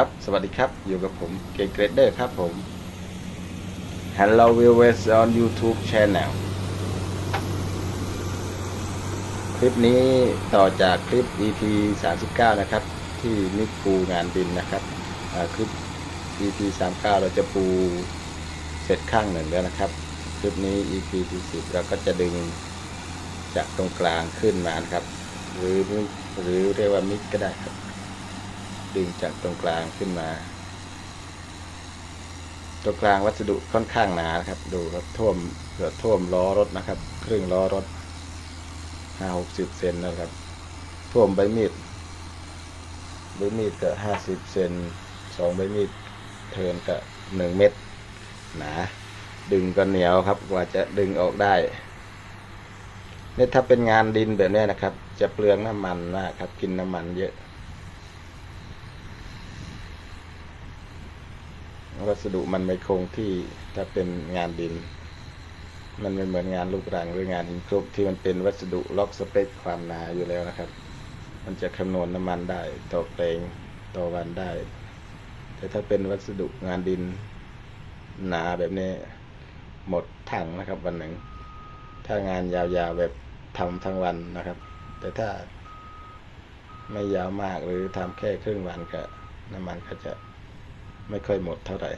ครับ สวัสดีครับ อยู่กับผมเกเกรดเดอร์ครับผม Hello viewers on YouTube channel คลิปนี้ต่อจากคลิป EP 39 นะครับ ที่นิกปูงานดินนะครับอ่าคลิป EP 39 เราจะปูเสร็จข้างหนึ่งแล้วนะครับ คลิปนี้ EP ที่10เราก็จะดึงจากตรงกลางขึ้นมานะครับ หรือหรือเรียกว่ามิกก็ได้ครับ ดึงจากตรงกลางขึ้นมา ตรงกลางวัสดุค่อนข้างหนาครับ ดูรับท่วมเกือบท่วมล้อรถนะครับ ครึ่งล้อรถห้าหกสิบเซนนะครับ ท่วมใบมีดใบมีดก็ห้าสิบเซนสองใบมีดเทินก็หนึ่งเม็ดหนาดึงก็เหนียวครับกว่าจะดึงออกได้เนี่ยถ้าเป็นงานดินแบบนี้นะครับ จะเปลืองน้ำมันมากครับ กินน้ำมันเยอะ วัสดุมันไม่คงที่ถ้าเป็นงานดิน มันไม่เหมือนงานลูกรังหรืองานหินคลุกที่มันเป็นวัสดุล็อกสเปคความหนาอยู่แล้วนะครับ มันจะคำนวณน้ำมันได้ต่อแปลงต่อวันได้ แต่ถ้าเป็นวัสดุงานดินหนาแบบนี้หมดถังนะครับวันหนึ่ง ถ้างานยาวๆแบบทำทั้งวันนะครับ แต่ถ้าไม่ยาวมากหรือทำแค่ครึ่งวันก็น้ำมันก็จะ ไม่ค่อยหมดเท่าไหร่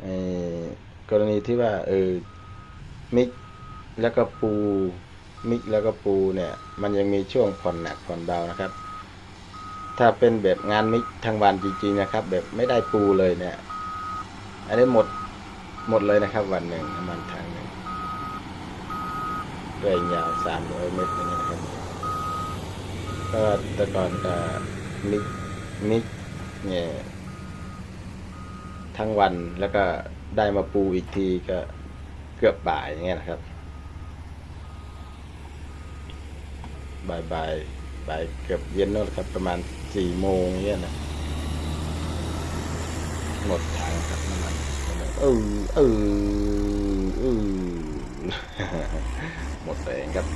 ในกรณีที่ว่าเออมิกแล้วก็ปูมิกแล้วก็ปูเนี่ย มันยังมีช่วงผ่อนหนักผ่อนเบานะครับ ถ้าเป็นแบบงานมิกทั้งวันจริงๆนะครับ แบบไม่ได้ปูเลยเนี่ย อันนี้หมดหมดเลยนะครับ วันหนึ่งน้ำมันทางหนึ่งด้วยยาวสามร้อยเมตรอย่างนี้นะครับก็แต่ก่อนก็ มิกมิกเนี่ยทั้งวันแล้วก็ได้มาปูอีกทีก็เกือบบ่ายอย่างเงี้ยนะครับ บ่ายบ่ายบ่ายเกือบเย็นนั่นแหละครับ ประมาณสี่โมงเงี้ยนะหมดทางครับน้ำมันเออเออเออหมดแรงครับ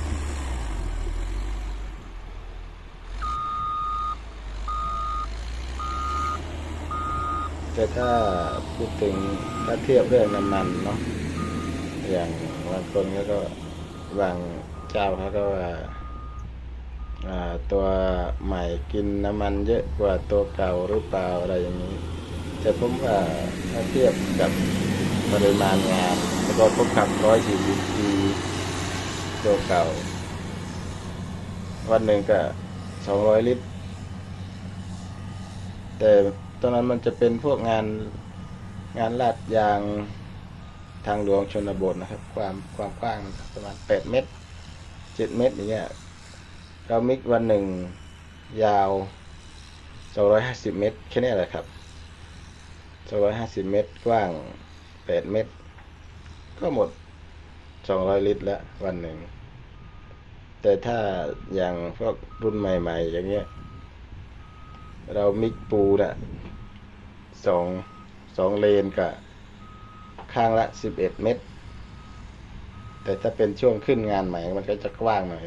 แต่ถ้าพูดถึงถ้าเทียบเรื่องน้ำมันเนาะอย่างบางคนก็บางเจ้าเขาก็ว่าอ่าตัวใหม่กินน้ำมันเยอะกว่าตัวเก่าหรือเปล่าอะไรอย่างนี้ แต่ผมว่าถ้าเทียบกับปริมาณงานแล้วก็ผมขับร้อยสี่สิบปีตัวเก่า วันหนึ่งก็สองร้อยลิตร แต่ ตอนนั้นมันจะเป็นพวกงานงานลาดยางทางหลวงชนบทนะครับ ความความกว้างประมาณแปดเมตรเจ็ดเมตรอย่างเงี้ยเรามิกวันหนึ่งยาวสองร้อยห้าสิบเมตร แค่นี้แหละครับสองร้อยห้าสิบเมตร กว้างแปดเมตร ก็หมดสองร้อยลิตรล้ววันหนึ่ง แต่ถ้าอย่างพวกรุ่นใหม่ ๆ อย่างเงี้ย เรามิกปูนะ่ะ สองสองเลนกับข้างละสิบเอ็ดเมตร แต่ถ้าเป็นช่วงขึ้นงานใหม่มันก็จะกว้างหน่อย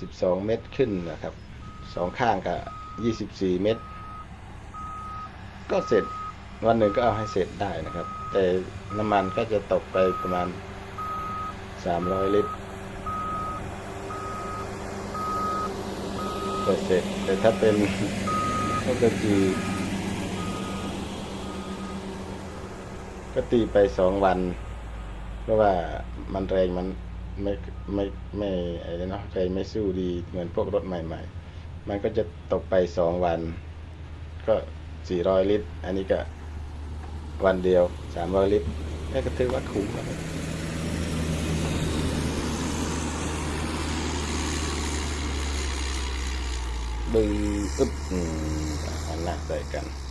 สิบสองเมตรขึ้นนะครับสองข้างกับยี่สิบสี่เมตร ก็เสร็จวันหนึ่งก็เอาให้เสร็จได้นะครับ แต่น้ำมันก็จะตกไปประมาณสามร้อยลิตรก็เสร็จแต่ถ้าเป็นก็จะจี ก็ตีไปสองวัน เพราะว่ามันแรงมันไม่ไม่ไม่อะไอ้เนาะแรงไม่สู้ดีเหมือนพวกรถใหม่ ๆ มันก็จะตกไปสองวัน ก็สี่ร้อยลิตร อันนี้ก็วันเดียวสามร้อยลิตรนี่ก็ถือว่าคุ้มนะครับบึ้งอึ๊บอันหน้าใส่กัน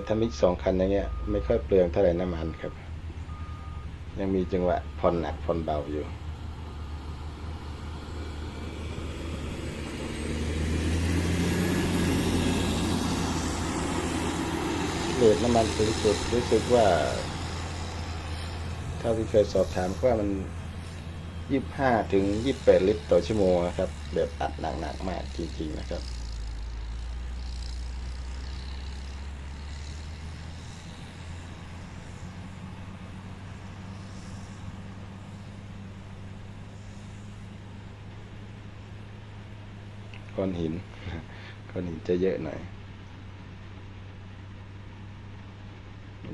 แต่ถ้ามิกสองคันอย่างเงี้ยไม่ค่อยเปลืองเท่าไหร่น้ำมันครับ ยังมีจังหวะผ่อนหนักผ่อนเบาอยู่เลดน้ำมันสูงสุดรู้สึกว่า เท่าที่เคยสอบถามว่ามันยี่ห้าถึงยี่แปดลิตรต่อชั่วโมงครับ แบบอัดหนักๆมากจริงๆนะครับ ก้อนหินก้อนหินจะเยอะหน่อย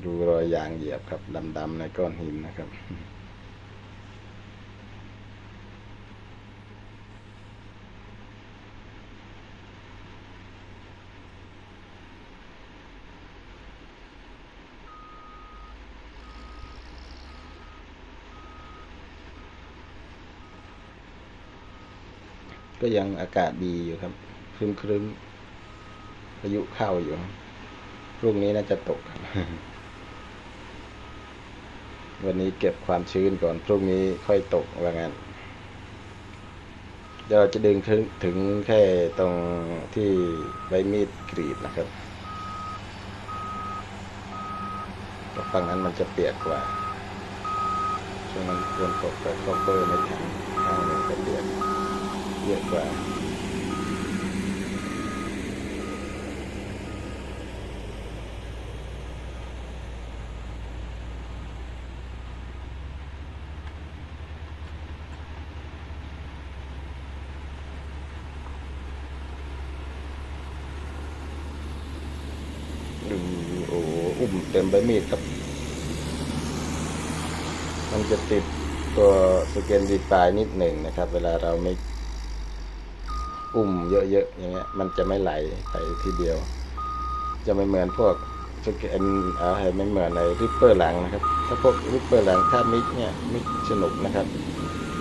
ดูรอยยางเหยียบครับดำๆในก้อนหินนะครับ ก็ยังอากาศดีอยู่ครับครึ้มครึ้มพายุเข้าอยู่พรุ่งนี้น่าจะตกครับ วันนี้เก็บความชื้นก่อน พรุ่งนี้ค่อยตกว่างั้นเดี๋ยวเราจะดึงถึงถึงแค่ตรงที่ใบมีดกรีดนะครับฝั่งนั้นมันจะเปียกกว่าช่วงนั้นควรตกแต่คอเปอร์ไม่ทันข้างหนึ่งก็เปียก เยอะกว่าดูโอ้โหอุ้มเต็มใบมีดครับ มันจะติดตัวสเกนดีไฟนิดหนึ่งนะครับ เวลาเราไม่ อุ้มเยอะๆอย่างเงี้ย มันจะไม่ไหลไปทีเดียว จะไม่เหมือนพวกสเกนเอาให้ไม่เหมือนในริปเปอร์หลังนะครับ ถ้าพวกริปเปอร์หลังถ้ามิกเนี่ยมิกสนุกนะครับ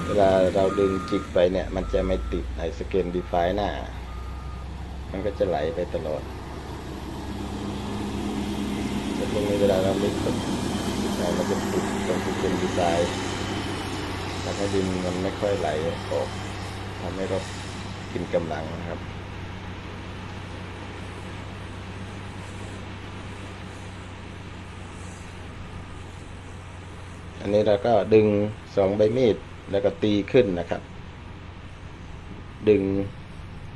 เวลาเราดึงจิกไปเนี่ย มันจะไม่ติดไอสเกนดีไฟหน้า มันก็จะไหลไปตลอดแต่พวกนี้เวลาเรามิกมันจะติดตรงที่เป็นดีไซน์ทำให้ดินมันไม่ค่อยไหลออกทำให้รถ กินกำลังนะครับ อันนี้เราก็ดึงสองใบมีดแล้วก็ตีขึ้นนะครับ ดึง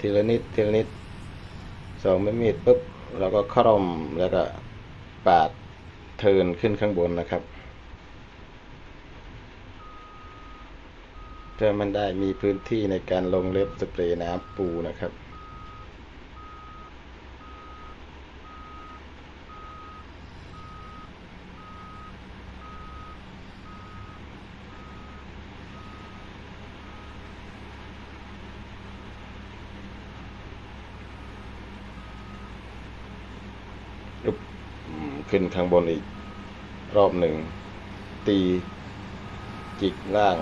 ทีละนิดทีละนิดสองใบมีดปุ๊บเราก็คร่อมแล้วก็ปาดเทินขึ้นข้างบนนะครับ เพื่อมันได้มีพื้นที่ในการลงเล็บสเปรย์น้ำปูนะครับลุกขึ้นข้างบนอีก รอบหนึ่ง ตี จิกล่าง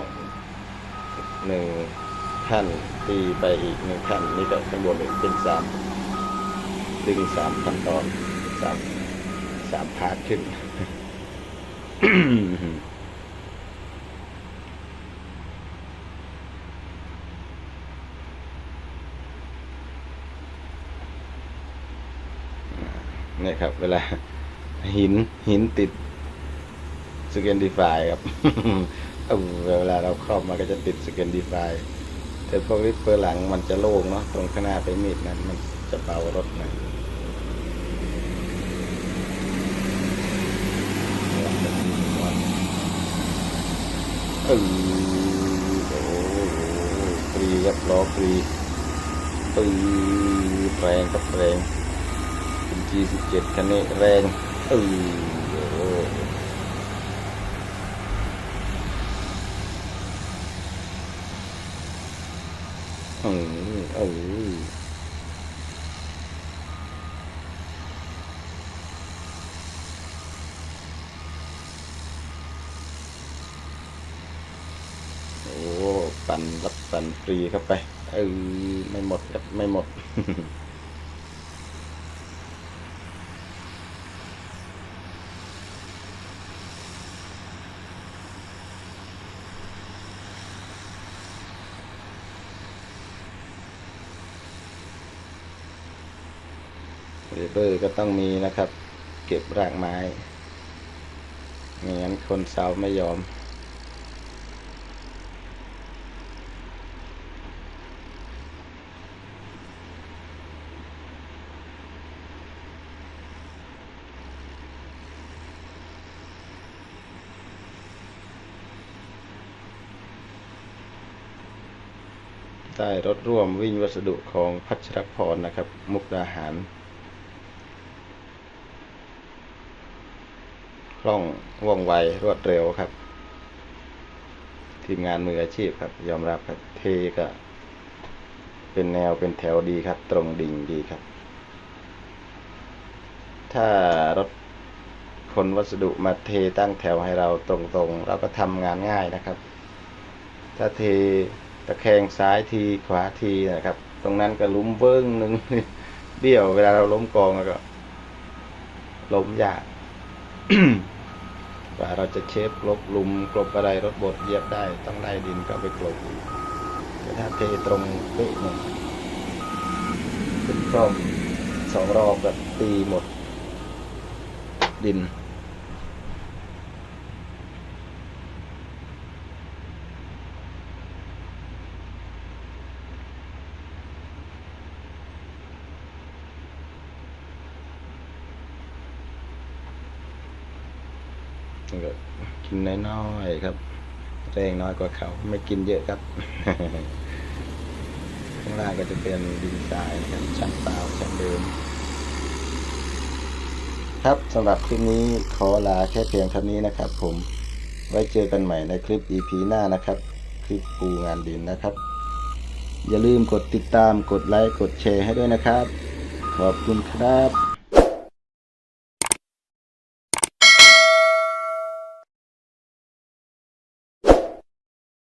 หนึ่งขั้นตีไปอีกหนึ่งขั้นนี่ก็ข้างบนอีกเป็นสามดึงสามขั้นตอนสามสามพาร์ทขึ้นนี่ครับ เวลาหินหินติดสเกนดีฟายครับ เวลาเราครอบมันก็จะติดสเกนดีฟายแต่พวกริปเปอร์หลังมันจะโล่งเนาะตรงข้างหน้าไปมีดนั้น มันจะเบารถหน่อยเออโอ้โหฟรีครับล้อฟรีปืนแรงกับแรงเป็น G17 คันนี้แรงเออโอ้โห อืมเออโอ้ ปั่นรับปั่นฟรีเข้าไป เออ ไม่หมดครับ ไม่หมด รเบอร์ก็ต้องมีนะครับ เก็บรากไม้ไม่งั้นคนเสาไม่ยอมได้รถร่วมวิ่งวัสดุของพัชรพรนะครับ มุกดาหาร คล่องว่องไวรวดเร็วครับ ทีมงานมืออาชีพครับ ยอมรับครับเทก็ เป็นแนวเป็นแถวดีครับ ตรงดิ่งดีครับ ถ้ารถคนวัสดุมาเทตั้งแถวให้เราตรงๆ เราก็ทำงานง่ายนะครับ ถ้าเทตะแคงซ้ายทีขวาทีนะครับ ตรงนั้นก็ลุ้มเบิ้งหนึ่งเบี้ยวเวลาเราล้มกองแล้วก็ล้มยาก กว่าเราจะเชฟลบลุมกลบอะไรรถบดเยียบได้ ต้องได้ดินก็ไปกลบอีกแต่ถ้าเทตรงเป๊ะหนึ่งเป็นรอบสองรอบแบบตีหมดดิน ก็กินน้อยๆครับแรงน้อยกว่าเขาไม่กินเยอะครับ ข้างล่างก็จะเป็นดินทรายนะครับชั้นเปล่าชั้นเดิม ครับสำหรับคลิปนี้ขอลาแค่เพียงเท่านี้นะครับ ผมไว้เจอกันใหม่ในคลิป EP หน้านะครับ คลิปปูงานดินนะครับ อย่าลืมกดติดตามกดไลค์กดแชร์ให้ด้วยนะครับ ขอบคุณครับ